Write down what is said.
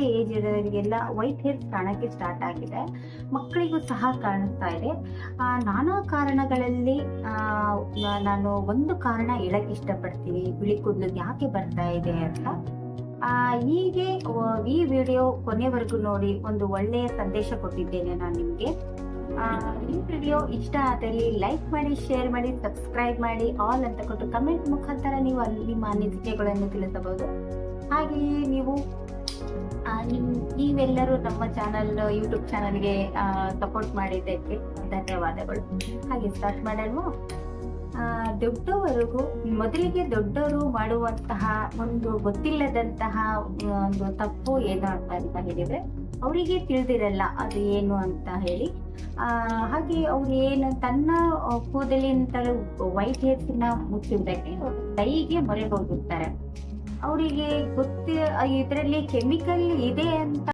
Age ಇರೋರಿಗೆಲ್ಲ white hairs ಕಾಣಕ್ಕೆ start ಆಗಿದೆ. ಮಕ್ಕಳಿಗೂ ಸಹ ಕಾಣಿಸ್ತಾ ಇದೆ. ನಾನಾ ಕಾರಣಗಳಲ್ಲಿ ನಾನು ಒಂದು ಕಾರಣ ಹೇಳಕ್ ಇಷ್ಟಪಡ್ತೀನಿ. ಬಿಳಿ ಕೂದಲು ಯಾಕೆ ಬರ್ತಾ ಇದೆ ಅಂತ. ಹೀಗೆ ಈ ವಿಡಿಯೋ ಕೊನೆವರೆಗೂ ನೋಡಿ, ಒಂದು ಒಳ್ಳೆಯ ಸಂದೇಶ ಕೊಟ್ಟಿದ್ದೇನೆ ನಾನು ನಿಮಗೆ. ಈ ವಿಡಿಯೋ ಇಷ್ಟ ಆದಲ್ಲಿ ಲೈಕ್ ಮಾಡಿ ಶೇರ್ ಮಾಡಿ ಸಬ್ಸ್ಕ್ರೈಬ್ ಮಾಡಿ ಆಲ್ ಅಂತ ಕೊಟ್ಟು ಕಮೆಂಟ್ ಮುಖಾಂತರ ನೀವು ಅಲ್ಲಿ ನಿಮ್ಮ ಅನಿಸಿಕೆಗಳನ್ನು ತಿಳಿಸಬಹುದು. ಹಾಗೆಯೇ ನೀವು ನೀವೆಲ್ಲರೂ ನಮ್ಮ ಚಾನಲ್ ಯೂಟ್ಯೂಬ್ ಚಾನಲ್ಗೆ ಸಪೋರ್ಟ್ ಮಾಡಿದ್ದಕ್ಕೆ ಧನ್ಯವಾದಗಳು. ಹಾಗೆ ಸ್ಟಾರ್ಟ್ ಮಾಡಲ್ವೋ ದೊಡ್ಡವರೆಗೂ, ಮೊದಲಿಗೆ ದೊಡ್ಡವರು ಮಾಡುವಂತಹ ಒಂದು ಗೊತ್ತಿಲ್ಲದಂತಹ ಒಂದು ತಪ್ಪು ಏನು ಅಂತ ಅಂತ ಹೇಳಿದ್ರೆ, ಅವರಿಗೆ ತಿಳಿದಿರಲ್ಲ ಅದು ಏನು ಅಂತ ಹೇಳಿ. ಹಾಗೆ ಅವ್ರು ಏನು ತನ್ನ ಕೂದಲಿನ ವೈಟ್ ಹೇರ್ಸ್ನ ಮುಚ್ಚಿದ್ದಕ್ಕೆ ಕೈಗೆ ಮೊರೆ ಹೋಗುತ್ತಾರೆ ಅವರಿಗೆ ಗೊತ್ತಿ ಇದರಲ್ಲಿ ಕೆಮಿಕಲ್ ಇದೆ ಅಂತ